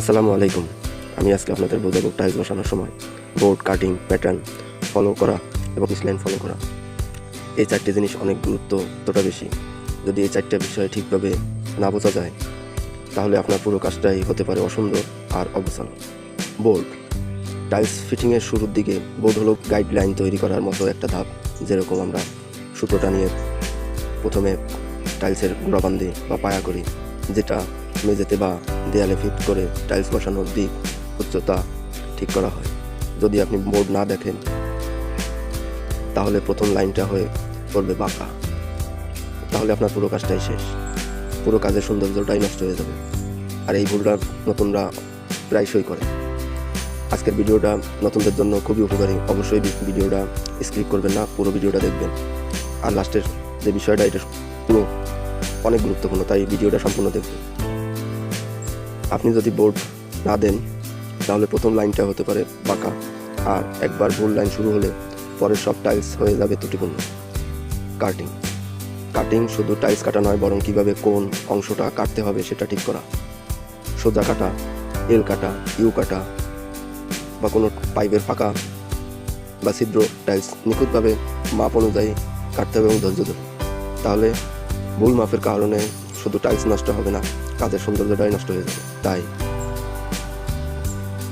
আসসালামু আলাইকুম। আমি আজকে আপনাদের বোঝাবো টাইলস বসানোর সময় বোর্ড, কাটিং প্যাটার্ন ফলো করা এবং লাইন ফলো করা। এই চারটি জিনিস অনেক গুরুত্ব ততটা বেশি। যদি এই চারটা বিষয় ঠিকভাবে না বোঝা যায়, তাহলে আপনার পুরো কাজটাই হতে পারে অসুন্দর আর অবসান বোর্ড টাইলস ফিটিংয়ের শুরুর দিকে বোর্ড হলো গাইডলাইন তৈরি করার মতো একটা ধাপ, যেরকম আমরা সুতোটা নিয়ে প্রথমে টাইলসের গোড়া বান্ধি বা পায়া করি, যেটা মেঝেতে বা দেয়ালে ফিট করে টাইলস বসানোর দিক উচ্চতা ঠিক করা হয়। যদি আপনি বোর্ড না দেখেন, তাহলে প্রথম লাইনটা হয়ে পড়বে বাঁকা। তাহলে আপনার পুরো কাজটাই শেষ। পুরো কাজের সৌন্দর্যটাই নষ্ট হয়ে যাবে। আর এই ভুলটা নতুনরা প্রায়শই করে। আজকের ভিডিওটা নতুনদের জন্য খুবই উপকারী। অবশ্যই ভিডিওটা স্কিপ করবেন না, পুরো ভিডিওটা দেখবেন। আর লাস্টের যে বিষয়টা, এটা পুরো অনেক গুরুত্বপূর্ণ, তাই ভিডিওটা সম্পূর্ণ দেখবেন। আপনি যদি বোর্ড না দেন, তাহলে প্রথম লাইনটা হতে পারে বাঁকা। আর একবার ভুল লাইন শুরু হলে পরের সব টাইলস হয়ে যাবে ত্রুটিপূর্ণ। কাটিং কাটিং শুধু টাইলস কাটা নয়, বরং কীভাবে কোন অংশটা কাটতে হবে সেটা ঠিক করা। সোজা কাটা এল কাটা ইউ কাটা, বা কোনো পাইপের ফাঁকা, বা ছিদ্র টাইলস নিখুঁতভাবে মাপ অনুযায়ী কাটতে হবে এবং ধৈর্য ধরে তাহলে ভুল মাপের কারণে শুধু টাইলস নষ্ট হবে না, কাজের সৌন্দর্যটাই নষ্ট হয়ে যাবে। তাই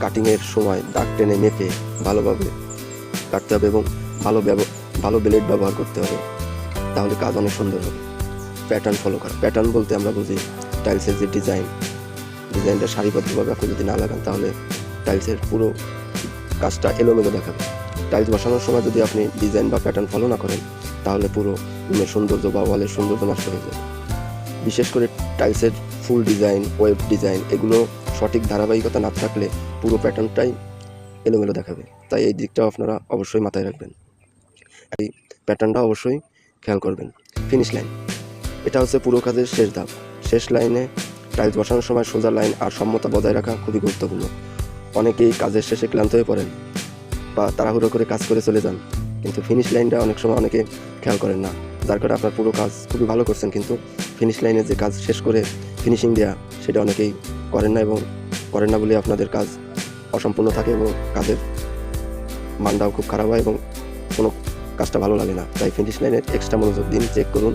কাটিংয়ের সময় দাগ টেনে মেপে ভালোভাবে কাটতে হবে এবং ভালো ভালো ব্লেড ব্যবহার করতে হবে। তাহলে কাজ অনেক সুন্দর হবে। প্যাটার্ন ফলো করা। প্যাটার্ন বলতে আমরা বুঝি টাইলসের যে ডিজাইন ডিজাইনটা সারিবদ্ধভাবে আপনি যদি না লাগান, তাহলে টাইলসের পুরো কাজটা এলোমেলো দেখাবে। টাইলস বসানোর সময় যদি আপনি ডিজাইন বা প্যাটার্ন ফলো না করেন, তাহলে পুরো রুমের সৌন্দর্য বা ওয়ালের সৌন্দর্য নষ্ট হয়ে যাবে। বিশেষ করে টাইলসের ফুল ডিজাইন, ওয়েব ডিজাইন, এগুলো সঠিক ধারাবাহিকতা না থাকলে পুরো প্যাটার্নটাই এলোমেলো দেখাবে। তাই এই দিকটাও আপনারা অবশ্যই মাথায় রাখবেন। এই প্যাটার্নটা অবশ্যই খেয়াল করবেন। Finish line. এটা হচ্ছে পুরো কাজের শেষ ধাপ। শেষ লাইনে টাইলস বসানোর সময় সোজা লাইন আর সম্মতা বজায় রাখা খুবই গুরুত্বপূর্ণ। অনেকেই কাজের শেষে ক্লান্ত হয়ে পড়েন বা তাড়াহুড়ো করে কাজ করে চলে যান। কিন্তু ফিনিশ লাইনটা অনেক সময় অনেকে খেয়াল করেন না। যার কারণে আপনার পুরো কাজ খুবই ভালো করছেন, কিন্তু ফিনিশ লাইনে যে কাজ শেষ করে ফিনিশিং দেওয়া সেটা অনেকেই করেন না এবং করেন না বলে আপনাদের কাজ অসম্পূর্ণ থাকে এবং কাজের মানটাও খুব খারাপ হয় এবং কোনো কাজটা ভালো লাগে না। তাই ফিনিশ লাইনের এক্সট্রা মনোযোগ দিন চেক করুন।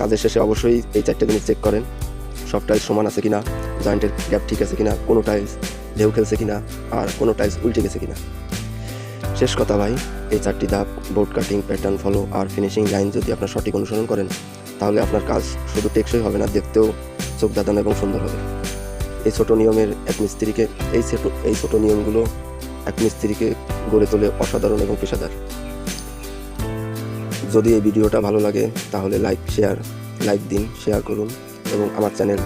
কাজের শেষে অবশ্যই এই চারটে জিনিস চেক করেন। সব টাইলস সমান আছে কিনা জয়েন্টের গ্যাপ ঠিক আছে কিনা, কোনো টাইলস ঢেউ খেলছে কিনা, আর কোনো টাইলস উল্টে গেছে কিনা। শেষ কথা ভাই, এই চারটি ধাপ বোর্ড কাটিং প্যাটার্ন ফলো আর ফিনিশিং লাইন যদি আপনার সঠিক অনুসরণ করেন, তাহলে আপনার কাজ শুধু টেকসই হবে না, দেখতেও চোখ দাদানো এবং সুন্দর হবে। এই ছোট নিয়মের এক মিস্ত্রিকে, এই ছোট এই ছোট নিয়মগুলো এক মিস্ত্রিকে গড়ে তোলে অসাধারণ এবং পেশাদার। যদি এই ভিডিওটা ভালো লাগে, তাহলে লাইক শেয়ার লাইক দিন শেয়ার করুন এবং আমার চ্যানেল